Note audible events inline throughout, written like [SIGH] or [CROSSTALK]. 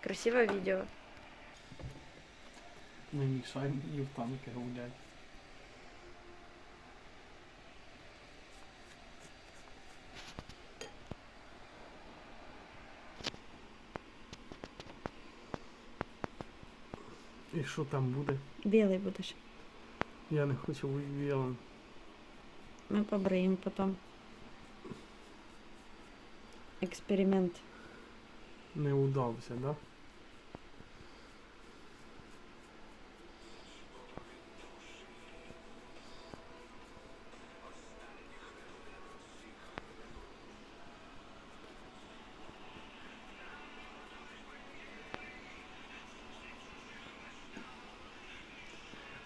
Красиве відео. Не мішай мені в танки гулять. І що там буде? Білий будеш. Я не хочу бути білим. Ми побриємо потім. Експеримент. Не удався, да?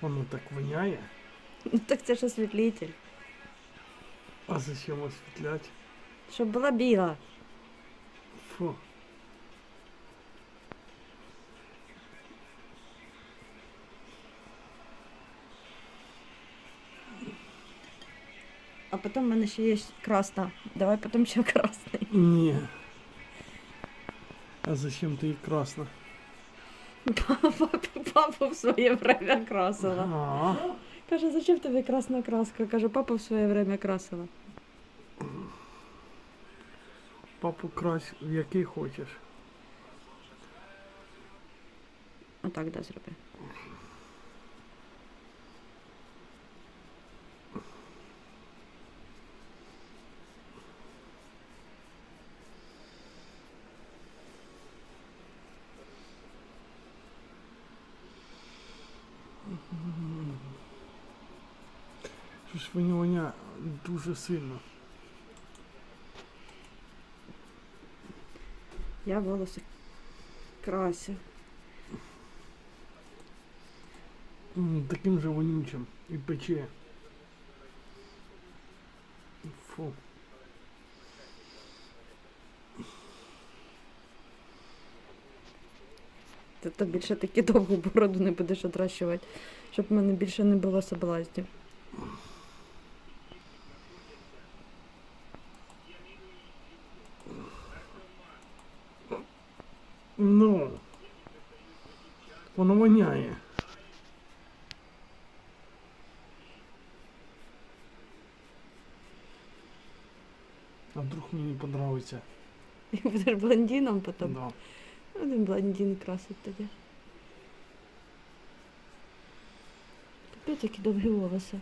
Воно так воняє. Ну так це ж освітлитель. А зачем освітлять? Щоб була біла. Фу. А потім в мене ще є красна. Давай потім ще красний. Ні. А зачем ти красна? [LAUGHS] Папа, папа в своє время красила. А, Каже, зачем тобі красна краска? Каже, папа в своє время красила. папу крась в який хочеш. Отак, да, зроби. Щось дуже сильно. Я волоси красю. Таким же вонючим і пече. Фу. Ти то більше таки довгу бороду не будеш отращувати, щоб в мене більше не було соблазнів. Ну. Воно воняє. А вдруг мені не понравиться. І [LAUGHS] будеш блондином потім. Да. Один блондин красить тоді. Капець, які довгі волоси.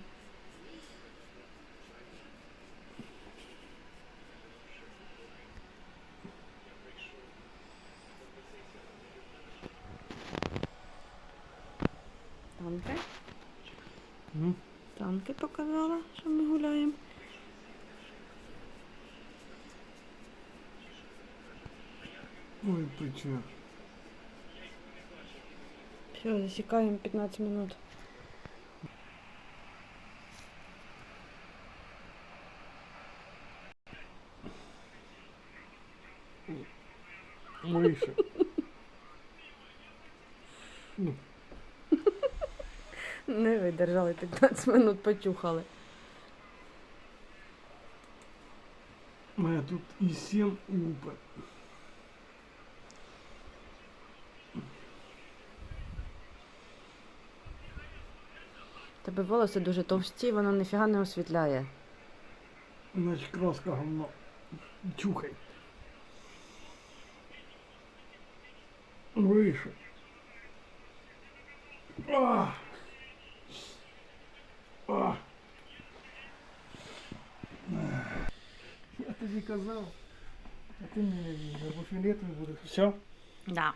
Танки. М? Танки показала, що ми гуляємо. Ой, пече. Все, засікаємо 15 минут. Вище. [LAUGHS] Ну, Не видержали 15 минут, почухали. тут і сім лупи. Тебе волоси дуже товсті, воно ніфіга не освітляє. Значить краска говно. Чухай. Вище. А! А! Я тобі казав, а ти мені або фіолетовий будеш. Все? Да.